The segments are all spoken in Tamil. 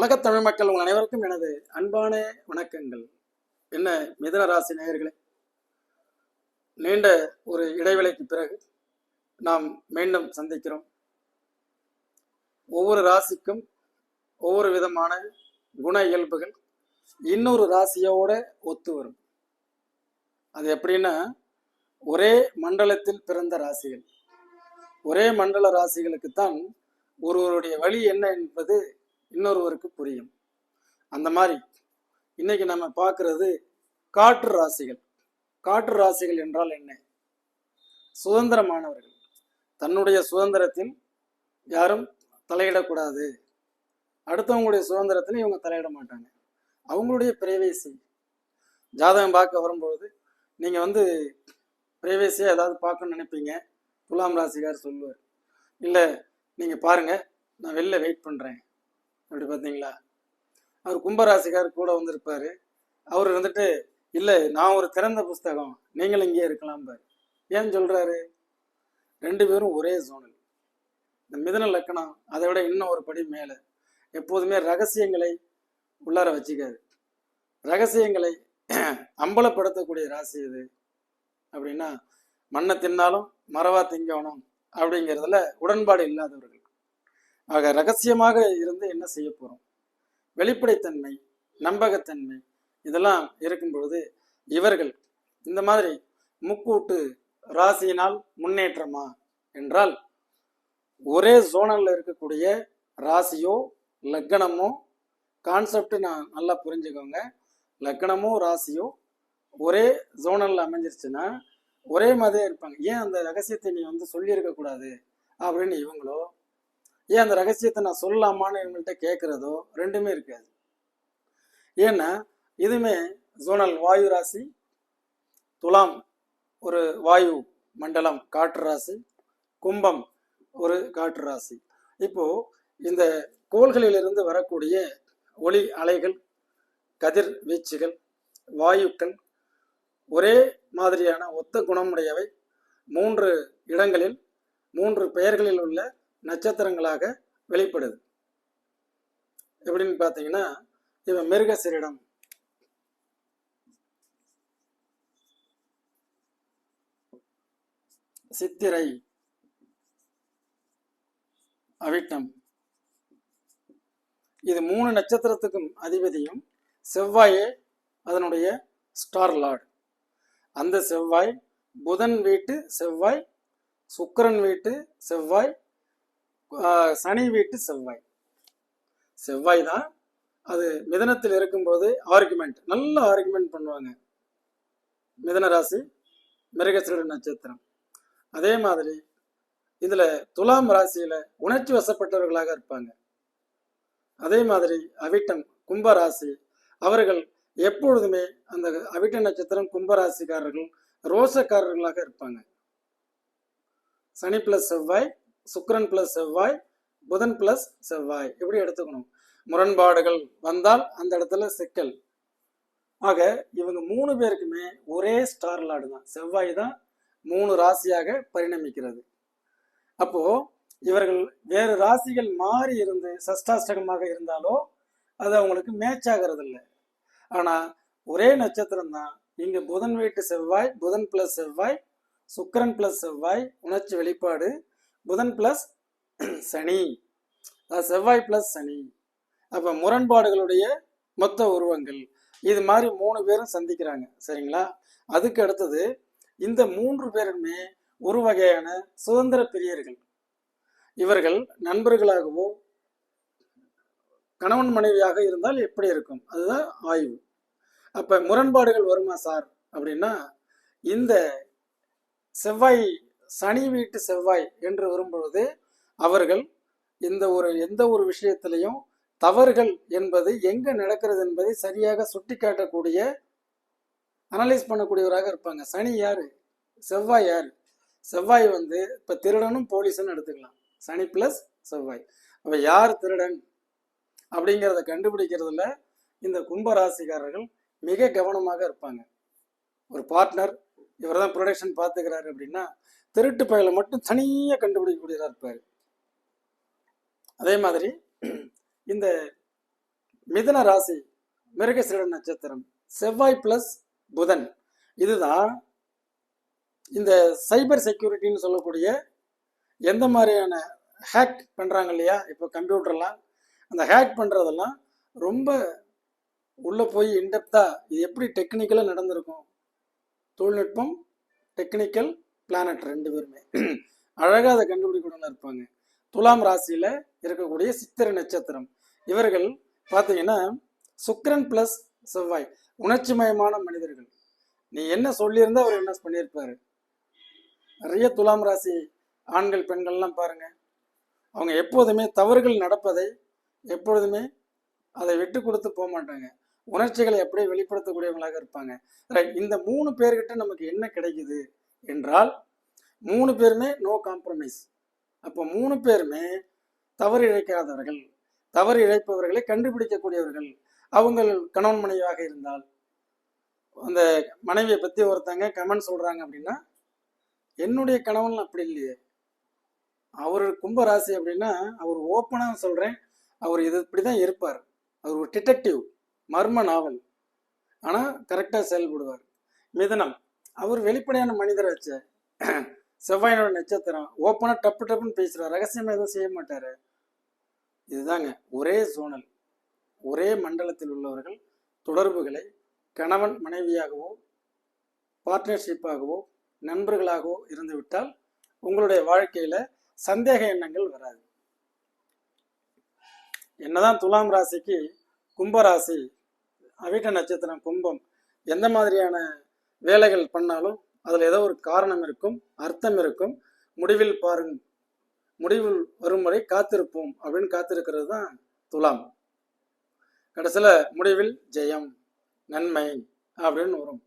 உலகத் தமிழ் மக்கள் உங்கள் அனைவருக்கும் எனது அன்பான வணக்கங்கள். என்ன மிதன ராசி நேயர்களே நீண்ட ஒரு இடைவேளைக்கு பிறகு நாம் மீண்டும் சந்திக்கிறோம். ஒவ்வொரு ராசிக்கும் ஒவ்வொரு விதமான குண இயல்புகள் இன்னொரு ராசியோட ஒத்து வரும். அது எப்படின்னா ஒரே மண்டலத்தில் பிறந்த ராசிகள். ஒரே மண்டல ராசிகளுக்குத்தான் ஒருவருடைய வழி என்ன என்பது இன்னொருவருக்கு புரியும். அந்த மாதிரி இன்னைக்கு நம்ம பார்க்கறது காற்று ராசிகள். காற்று ராசிகள் என்றால் என்ன? சுதந்திரமானவர்கள். தன்னுடைய சுதந்திரத்தில் யாரும் தலையிடக்கூடாது. அடுத்தவங்களுடைய சுதந்திரத்தில் இவங்க தலையிட மாட்டாங்க. அவங்களுடைய பிரைவேசி ஜாதகம் பார்க்க வரும்பொழுது நீங்கள் வந்து பிரைவேசியாக ஏதாவது பார்க்கணும்னு நினைப்பீங்க. துலாம் ராசிக்கார் சொல்லுவார். இல்லை நீங்கள் பாருங்கள் நான் வெளில வெயிட் பண்ணுறேன் அப்படி பார்த்தீங்களா? அவர் கும்பராசிக்கார் கூட வந்திருப்பார். அவர் வந்துட்டு இல்லை நான் ஒரு திறந்த புஸ்தகம். நீங்களும் இங்கே இருக்கலாம் பாரு ஏன் சொல்கிறாரு ரெண்டு பேரும் ஒரே ஜோனல் இந்த மிதன லக்கணம் அதை விட இன்னும் ஒரு படி மேலே. எப்போதுமே ரகசியங்களை உள்ளார வச்சுக்காது. ரகசியங்களை அம்பலப்படுத்தக்கூடிய ராசி இது. அப்படின்னா மண்ணை தின்னாலும் மரவா திங்கணும் அப்படிங்கிறதுல உடன்பாடு இல்லாதவர்கள். ஆக ரகசியமாக இருந்து என்ன செய்ய போறோம்? வெளிப்படைத்தன்மை நம்பகத்தன்மை இதெல்லாம் இருக்கும் பொழுது இவர்கள் இந்த மாதிரி முக்கூட்டு ராசியினால் முன்னேற்றமா என்றால் ஒரே ஜோனல்ல இருக்கக்கூடிய ராசியோ லக்கணமோ கான்செப்ட் நான் நல்லா புரிஞ்சுக்கோங்க. லக்கணமோ ராசியோ ஒரே ஜோனல்ல அமைஞ்சிருச்சுன்னா ஒரே மாதிரியே இருப்பாங்க. ஏன் அந்த ரகசியத்தை நீ வந்து சொல்லியிருக்க கூடாது? அப்படின்னு இவங்களோ ஏன் அந்த ரகசியத்தை நான் சொல்லலாமான்னு இவங்கள்ட்ட கேட்குறதோ ரெண்டுமே இருக்காது. ஏன்னா இதுவுமே ஜோனல் வாயு ராசி துலாம் ஒரு வாயு மண்டலம் காற்று ராசி கும்பம் ஒரு காற்று ராசி. இப்போ இந்த கோள்களிலிருந்து வரக்கூடிய ஒளி அலைகள் கதிர் வீச்சுகள் வாயுக்கள் ஒரே மாதிரியான ஒத்த குணமுடையவை. மூன்று இடங்களில் மூன்று பெயர்களில் உள்ள நட்சத்திரங்களாக வெளிப்படுது. எப்படின்னு பார்த்தீங்கன்னா இவன் மிருகசிரிடம். சித்திரை அவிட்டம். இது மூணு நட்சத்திரத்துக்கும் அதிபதியும் செவ்வாயே அதனுடைய ஸ்டார் லார்ட். அந்த செவ்வாய் புதன் வீட்டு செவ்வாய் சுக்கிரன் வீட்டு செவ்வாய் சனி வீட்டு செவ்வாய். செவ்வாய் தான் அது மிதனத்தில் இருக்கும்போது ஆர்குமெண்ட் நல்ல ஆர்குமெண்ட் பண்ணுவாங்க. மிதன ராசி மிருகசிருட நட்சத்திரம். அதே மாதிரி இதில் துலாம் ராசியில் உணர்ச்சி வசப்பட்டவர்களாக இருப்பாங்க. அதே மாதிரி அவிட்டம் கும்ப ராசி அவர்கள் எப்பொழுதுமே அந்த அவிட்ட நட்சத்திரம் கும்பராசிக்காரர்கள் ரோசக்காரர்களாக இருப்பாங்க. சனி பிளஸ் செவ்வாய் சுக்கரன் பிளஸ் செவ்வாய் புதன் பிளஸ் செவ்வாய். இப்படி எடுத்துக்கணும். முரண்பாடுகள் வந்தால் அந்த இடத்துல சிக்கல். ஆக இவங்க மூணு பேருக்குமே ஒரே ஸ்டார் லாடு தான். செவ்வாய் தான் மூணு ராசியாக பரிணமிக்கிறது. அப்போ இவர்கள் வேறு ராசிகள் மாறி இருந்து சஷ்டாஷ்டகமாக இருந்தாலோ அது அவங்களுக்கு மேட்ச் ஆகிறது இல்லை ஆனா ஒரே நட்சத்திரம் தான். இங்க புதன் வீட்டு செவ்வாய் புதன் பிளஸ் செவ்வாய் சுக்கரன் பிளஸ் செவ்வாய் உணர்ச்சி வெளிப்பாடு புதன் பிளஸ் சனி. அதாவது செவ்வாய் பிளஸ் சனி. அப்போ முரண்பாடுகளுடைய மொத்த உருவங்கள். இது மாதிரி மூணு பேரும் சந்திக்கிறாங்க. சரிங்களா? அதுக்கு அடுத்தது இந்த மூன்று பேருமே ஒரு வகையான சுதந்திர பிரியர்கள். இவர்கள் நண்பர்களாகவோ கணவன் மனைவியாக இருந்தால் எப்படி இருக்கும்? அதுதான் ஆய்வு. அப்ப முரண்பாடுகள் வருமா சார்? அப்படின்னா இந்த செவ்வாய் சனி வீட்டு செவ்வாய் என்று வரும்பொழுது அவர்கள் இந்த ஒரு எந்த ஒரு விஷயத்திலையும் தவறுகள் என்பது எங்க நடக்கிறது என்பதை சரியாக சுட்டி காட்டக்கூடிய அனலைஸ் பண்ணக்கூடியவராக இருப்பாங்க. சனி யாரு? செவ்வாய் யார்? செவ்வாய் வந்து இப்ப திருடனும் போலீஸும் எடுத்துக்கலாம். சனி பிளஸ் செவ்வாய். அப்ப யார் திருடன்? அப்படிங்கிறத கண்டுபிடிக்கிறதுல இந்த கும்பராசிக்காரர்கள் மிக கவனமாக இருப்பாங்க. ஒரு பார்ட்னர் இவர் தான் ப்ரொடக்ஷன் பார்த்துக்கிறாரு அப்படின்னா திருட்டு பயலை மட்டும் தனியாக கண்டுபிடிக்கக்கூடியதாக இருப்பார். அதே மாதிரி இந்த மிதன ராசி மிருகசீட நட்சத்திரம் செவ்வாய் பிளஸ் புதன் இதுதான் இந்த சைபர் செக்யூரிட்டின்னு சொல்லக்கூடிய எந்த மாதிரியான ஹேக் பண்ணுறாங்க இல்லையா? இப்போ கம்ப்யூட்டர்லாம் அந்த ஹேக் பண்ணுறதெல்லாம் ரொம்ப உள்ளே போய் இன்டெப்த்தாக இது எப்படி டெக்னிக்கலாக நடந்திருக்கும்? தொழில்நுட்பம் டெக்னிக்கல் பிளானட் ரெண்டு பேருமே அழகாக அதை கண்டுபிடிக்கணும்னு இருப்பாங்க. துலாம் ராசியில் இருக்கக்கூடிய சித்திரை நட்சத்திரம். இவர்கள் பார்த்தீங்கன்னா சுக்கரன் ப்ளஸ் செவ்வாய் உணர்ச்சிமயமான மனிதர்கள். நீ என்ன சொல்லியிருந்தா அவர் என்ன பண்ணியிருப்பாரு? நிறைய துலாம் ராசி ஆண்கள் பெண்கள்லாம் பாருங்க. அவங்க எப்போதுமே தவறுகள் நடப்பதை எப்பொழுதுமே அதை விட்டு கொடுத்து போக மாட்டாங்க உணர்ச்சிகளை அப்படியே வெளிப்படுத்தக்கூடியவங்களாக இருப்பாங்க. ரைட் இந்த மூணு பேர்கிட்ட நமக்கு என்ன கிடைக்குது என்றால் மூணு பேருமே நோ காம்ப்ரமைஸ் அப்போ மூணு பேருமே தவறு இழைக்காதவர்கள் தவறு இழைப்பவர்களை கண்டுபிடிக்கக்கூடியவர்கள். அவங்கள் கணவன் மனைவியாக இருந்தால் அந்த மனைவியை பற்றி ஒருத்தங்க கமெண்ட் சொல்கிறாங்க அப்படின்னா என்னுடைய கணவன் அப்படி இல்லையே. அவர் கும்பராசி அப்படின்னா அவர் ஓப்பனாக சொல்கிறேன் அவர் இது இப்படி தான் இருப்பார். அவர் ஒரு டிடெக்டிவ் மர்ம நாவல். ஆனால் கரெக்டாக செயல்படுவார். மிதனம். அவர் வெளிப்படையான மனிதர் வச்ச செவ்வாயினோட நட்சத்திரம். ஓப்பனாக டப்பு டப்புன்னு பேசுகிறார் ரகசியமாக எதுவும் செய்ய மாட்டார். இதுதாங்க. ஒரே சூழல். ஒரே மண்டலத்தில் உள்ளவர்கள் தொடர்புகளை கணவன் மனைவியாகவோ பார்ட்னர்ஷிப்பாகவோ நண்பர்களாகவோ இருந்துவிட்டால் உங்களுடைய வாழ்க்கையில சந்தேக எண்ணங்கள் வராது. என்னதான் துலாம் ராசிக்கு கும்பராசி அவிட்ட நட்சத்திரம் கும்பம் எந்த மாதிரியான வேலைகள் பண்ணாலும் அதில் ஏதோ ஒரு காரணம் இருக்கும் அர்த்தம் இருக்கும். முடிவில் பாருங்க முடிவில் வரும் வரை காத்திருப்போம் அப்படின்னு காத்திருக்கிறது தான் துலாம். கடைசியில் முடிவில் ஜெயம் நன்மை அப்படின்னு வரும்.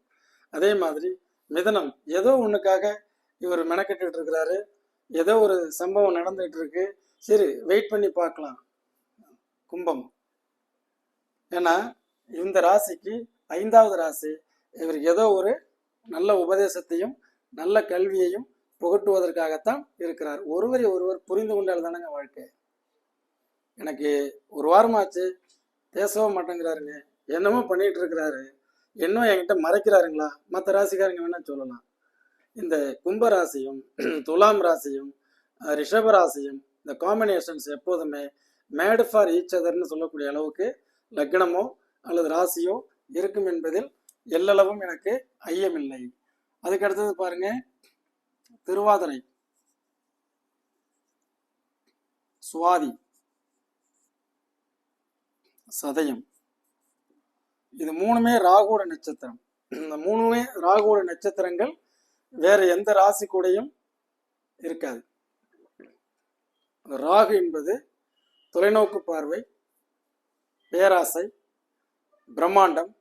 அதே மாதிரி மிதனம் ஏதோ ஒன்றுக்காக இவர் மெனக்கெட்டு இருக்கிறாரு. ஏதோ ஒரு சம்பவம் நடந்துகிட்டு இருக்கு. சரி வெயிட் பண்ணி பார்க்கலாம். கும்பம். ஏன்னா இந்த ராசிக்கு ஐந்தாவது ராசி இவர் ஏதோ ஒரு நல்ல உபதேசத்தையும் நல்ல கல்வியையும் புகட்டுவதற்காகத்தான் இருக்கிறார். ஒருவரை ஒருவர் புரிந்து கொண்டால் தானேங்க வாழ்க்கை? எனக்கு ஒரு வாரமாச்சு பேசவே மாட்டேங்கிறாருங்க. என்னமோ பண்ணிட்டு இருக்கிறாரு. இன்னும் என்கிட்ட மறைக்கிறாருங்களா? மற்ற ராசிக்காரங்க வேணா சொல்லலாம். இந்த கும்ப ராசியும் துலாம் ராசியும் ரிஷப ராசியும் இந்த காம்பினேஷன்ஸ் எப்போதுமே மேடு ஃபார் ஈச் அதர்னு சொல்லக்கூடிய அளவுக்கு லக்னமோ அல்லது ராசியோ இருக்கும் என்பதில் எல்லளவும் எனக்கு ஐயமில்லை. அதுக்கு அடுத்தது பாருங்க திருவாதிரை. சுவாதி. சதயம். இது மூணுமே ராகுட நட்சத்திரம். இந்த மூணுமே ராகுவோட நட்சத்திரங்கள் வேற எந்த ராசி கூடயும் இருக்காது. ராகு என்பது தொலைநோக்கு பார்வை பேராசை பிரம்மாண்டம்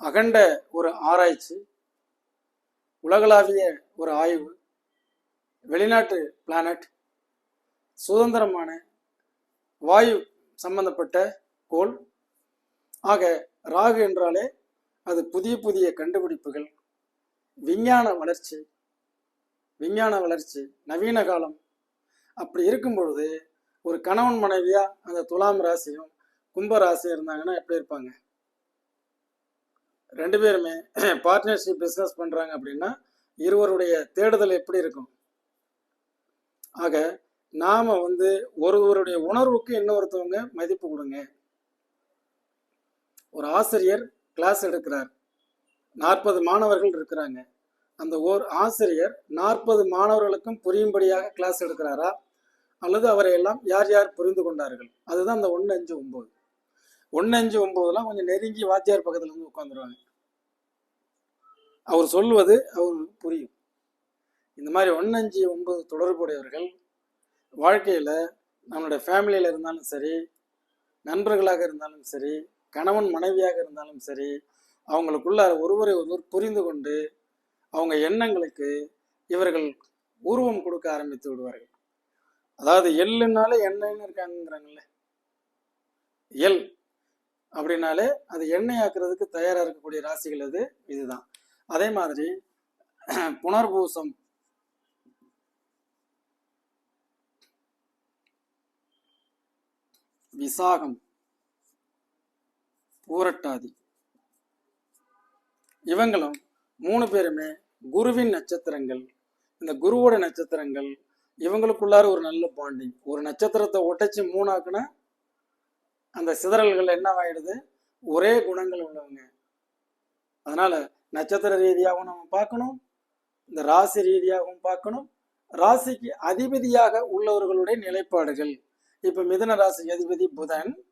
அகண்ட ஒரு ஆராய்ச்சி உலகளாவிய ஒரு ஆய்வு வெளிநாட்டு பிளானட் சுதந்திரமான வாயு சம்பந்தப்பட்ட கோல் ஆக ராகு என்றாலே அது புதிய புதிய கண்டுபிடிப்புகள். விஞ்ஞான வளர்ச்சி விஞ்ஞான வளர்ச்சி நவீன காலம். அப்படி இருக்கும் பொழுது ஒரு கணவன் மனைவியா அந்த துலாம் ராசியும் கும்பராசி இருந்தாங்கன்னா எப்படி இருப்பாங்க? ரெண்டு பேருமே பார்ட்னர்ஷிப் பிஸ்னஸ் பண்றாங்க அப்படின்னா இருவருடைய தேடுதல் எப்படி இருக்கும்? ஆக நாம வந்து ஒருவருடைய உணர்வுக்கு இன்னொருத்தவங்க மதிப்பு கொடுங்க. ஒரு ஆசிரியர் கிளாஸ் எடுக்கிறார். நாற்பது மாணவர்கள் இருக்கிறாங்க. அந்த ஓர் ஆசிரியர் நாற்பது மாணவர்களுக்கும் புரியும்படியாக கிளாஸ் எடுக்கிறாரா? அல்லது அவரை எல்லாம் யார் யார் புரிந்து கொண்டார்கள்? அதுதான் அந்த ஒன்று அஞ்சு ஒம்பது ஒன்று அஞ்சு ஒம்போதெல்லாம் கொஞ்சம் நெருங்கி வாத்தியார் பக்கத்துல இருந்து உட்காந்துருவாங்க. அவர் சொல்லுவது அவருக்கு புரியும். இந்த மாதிரி ஒன்று அஞ்சு ஒன்பது தொடர்புடையவர்கள் வாழ்க்கையில் நம்மளுடைய ஃபேமிலியில் இருந்தாலும் சரி நண்பர்களாக இருந்தாலும் சரி கணவன் மனைவியாக இருந்தாலும் சரி அவங்களுக்குள்ள ஒருவரை ஒருவர் புரிந்து கொண்டு அவங்க எண்ணங்களுக்கு இவர்கள் உருவம் கொடுக்க ஆரம்பித்து விடுவார்கள். அதாவது எள்ளுனாலே எண்ணெய்னு இருக்காங்கிறாங்கல்ல எள் அப்படின்னாலே அது எண்ணெய் ஆக்குறதுக்கு தயாராக இருக்கக்கூடிய ராசிகள் அது இதுதான். அதே மாதிரி புனர்பூசம். விசாகம். பூரட்டாதி. இவங்களும் மூணு பேருமே குருவின் நட்சத்திரங்கள். இந்த குருவோட நட்சத்திரங்கள் இவங்களுக்குள்ளார ஒரு நல்ல பாண்டிங் ஒரு நட்சத்திரத்தை ஒட்டச்சு மூணாக்குனா அந்த சிதறல்கள் என்னவாயிடுது? ஒரே குணங்கள் உள்ளவங்க. அதனால நட்சத்திர ரீதியாகவும் நம்ம பார்க்கணும். இந்த ராசி ரீதியாகவும் பார்க்கணும். ராசிக்கு அதிபதியாக உள்ளவர்களுடைய நிலைப்பாடுகள். இப்ப மிதுன ராசிக்கு அதிபதி புதன்.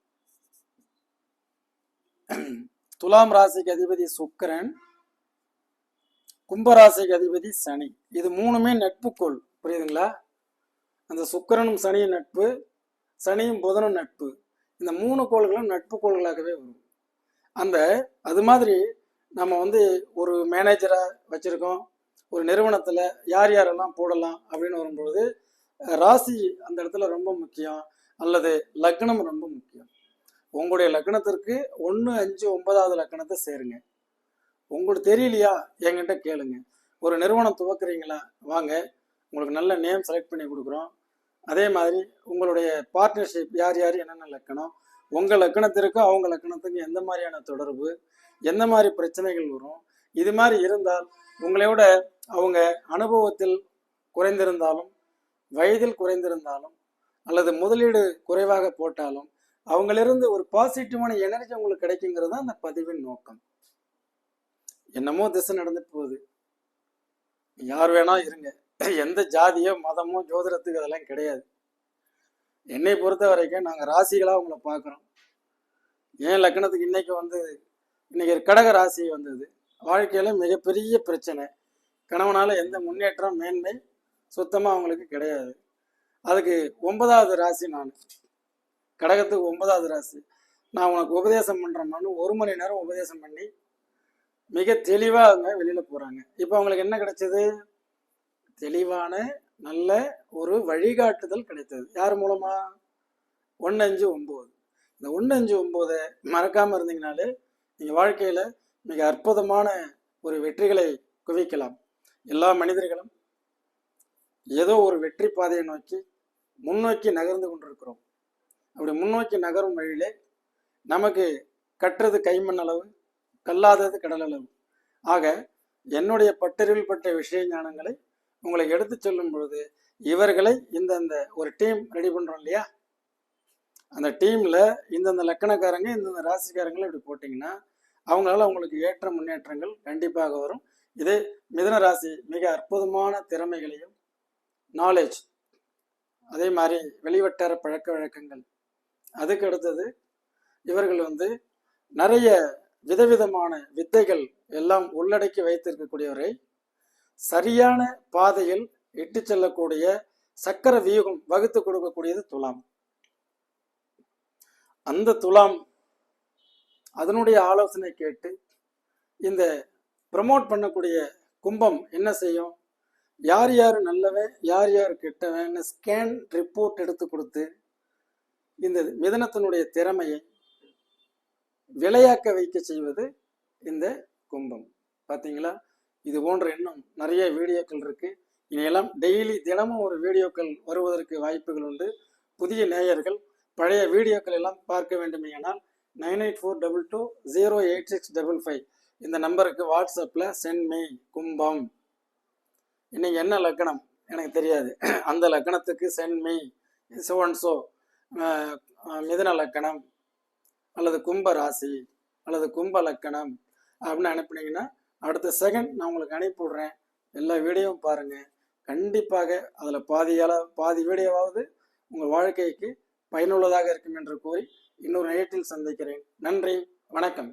துலாம் ராசிக்கு அதிபதி சுக்கிரன். கும்பராசிக்கு அதிபதி சனி. இது மூணுமே நட்புக்கோள். புரியுதுங்களா? அந்த சுக்கரனும் சனியும் நட்பு சனியும் புதனும் நட்பு. இந்த மூணு கோள்களும் நட்பு கோள்களாகவே வரும். அந்த அது மாதிரி நம்ம வந்து ஒரு மேனேஜராக வச்சிருக்கோம். ஒரு நிறுவனத்தில் யார் யாரெல்லாம் போடலாம் அப்படின்னு வரும்பொழுது ராசி அந்த இடத்துல ரொம்ப முக்கியம். அல்லது லக்னம் ரொம்ப முக்கியம். உங்களுடைய லக்னத்திற்கு ஒன்று அஞ்சு ஒன்பதாவது லக்னத்தை சேருங்க. உங்களுக்கு தெரியலையா? என்கிட்ட கேளுங்க. ஒரு நிறுவனம் துவக்குறீங்களா? வாங்க. உங்களுக்கு நல்ல நேம் செலக்ட் பண்ணி கொடுக்குறோம். அதே மாதிரி உங்களுடைய பார்ட்னர்ஷிப் யார் யார் என்னென்ன லக்கணம் உங்கள் லக்கணத்திற்கும் அவங்க லக்கணத்துக்கு எந்த மாதிரியான தொடர்பு எந்த மாதிரி பிரச்சனைகள் வரும் இது மாதிரி இருந்தால் உங்களையோட அவங்க அனுபவத்தில் குறைந்திருந்தாலும் வயதில் குறைந்திருந்தாலும் அல்லது முதலீடு குறைவாக போட்டாலும் அவங்களிருந்து ஒரு பாசிட்டிவான எனர்ஜி உங்களுக்கு கிடைக்குங்கிறது தான் அந்த பதிவின் நோக்கம். என்னமோ திசை நடந்துட்டு போகுது. யார் வேணா இருங்க. எந்த ஜாதியோ மதமோ ஜோதிடத்துக்கு அதெல்லாம் கிடையாது. என்னை பொறுத்த வரைக்கும் நாங்கள் ராசிகளாக உங்களை பார்க்குறோம். ஏன் லக்னத்துக்கு இன்னைக்கு வந்து இன்னைக்கு ஒரு கடக ராசி வந்தது. வாழ்க்கையில் மிகப்பெரிய பிரச்சனை. கணவனால் எந்த முன்னேற்றம் மேன்மை சுத்தமாக அவங்களுக்கு கிடையாது. அதுக்கு ஒன்பதாவது ராசி நான். கடகத்துக்கு ஒன்பதாவது ராசி. நான் உனக்கு உபதேசம் பண்ணுறேன்னு ஒரு மணி நேரம் உபதேசம் பண்ணி மிக தெளிவாக அவங்க வெளியில் போகிறாங்க இப்போ அவங்களுக்கு என்ன கிடைச்சது? தெளிவான நல்ல ஒரு வழிகாட்டுதல் கிடைத்தது. யார் மூலமா? ஒன்று அஞ்சு ஒம்பது இந்த ஒன்று அஞ்சு ஒம்போதை மறக்காமல் இருந்தீங்கனாலே நீங்கள் வாழ்க்கையில் மிக அற்புதமான ஒரு வெற்றிகளை குவிக்கலாம். எல்லா மனிதர்களும் ஏதோ ஒரு வெற்றி பாதையை நோக்கி முன்னோக்கி நகர்ந்து கொண்டிருக்கிறோம். அப்படி முன்னோக்கி நகரும் வழியிலே நமக்கு கற்றது கைமண் அளவு கல்லாதது கடல் அளவு ஆக என்னுடைய பட்டறிவில் பட்ட விஷய ஞானங்களை உங்களை எடுத்து சொல்லும் பொழுது இவர்களை இந்தந்த ஒரு டீம் ரெடி பண்ணுறோம் இல்லையா? அந்த டீமில் இந்தந்த லக்கணக்காரங்க இந்தந்த ராசிக்காரங்களை இப்படி போட்டிங்கன்னா அவங்களால உங்களுக்கு ஏற்ற முன்னேற்றங்கள் கண்டிப்பாக வரும். இதே மிதன ராசி மிக அற்புதமான திறமைகளையும் நாலேஜ் அதே மாதிரி வெளிவட்டார பழக்க வழக்கங்கள். அதுக்கு அடுத்தது இவர்கள் வந்து நிறைய விதவிதமான வித்தைகள் எல்லாம் உள்ளடக்கி வைத்திருக்கக்கூடியவரை சரியான பாதையில் இட்டு செல்லக்கூடிய சக்கர வியூகம் வகுத்து கொடுக்கக்கூடியது துலாம். அந்த துலாம் அதனுடைய ஆலோசனை கேட்டு இந்த ப்ரமோட் பண்ணக்கூடிய கும்பம் என்ன செய்யும்? யார் யார் நல்லவன் யார் யார் கெட்டவன் ஸ்கேன் ரிப்போர்ட் எடுத்து கொடுத்து இந்த மிதனத்தினுடைய திறமையை விளையாக்க வைக்க செய்வது இந்த கும்பம். பார்த்தீங்களா இது போன்ற இன்னும் நிறைய வீடியோக்கள் இருக்கு. இனியெல்லாம் டெய்லி தினமும் ஒரு வீடியோக்கள் வருவதற்கு வாய்ப்புகள் உண்டு. புதிய நேயர்கள் பழைய வீடியோக்கள் எல்லாம் பார்க்க வேண்டுமேயானால் nine eight four double two zero eight six double five இந்த நம்பருக்கு வாட்ஸ்அப்பில் சென்ட் கும்பம். இன்னைக்கு என்ன லக்கணம்? எனக்கு தெரியாது. அந்த லக்கணத்துக்கு சென்ட் சோன்சோ மிதன மிதுன லக்கணம் அல்லது கும்ப ராசி அல்லது கும்ப லக்கணம் அப்படின்னு அனுப்புனீங்கன்னா அடுத்த செகண்ட் நான் உங்களுக்கு அனுப்பி விடுறேன். எல்லா வீடியோவும் பாருங்கள் கண்டிப்பாக அதில் பாதியால பாதி வீடியோவாவது உங்கள் வாழ்க்கைக்கு பயனுள்ளதாக இருக்கும் என்று கூறி இன்னொரு நேரத்தில் சந்திக்கிறேன். நன்றி வணக்கம்.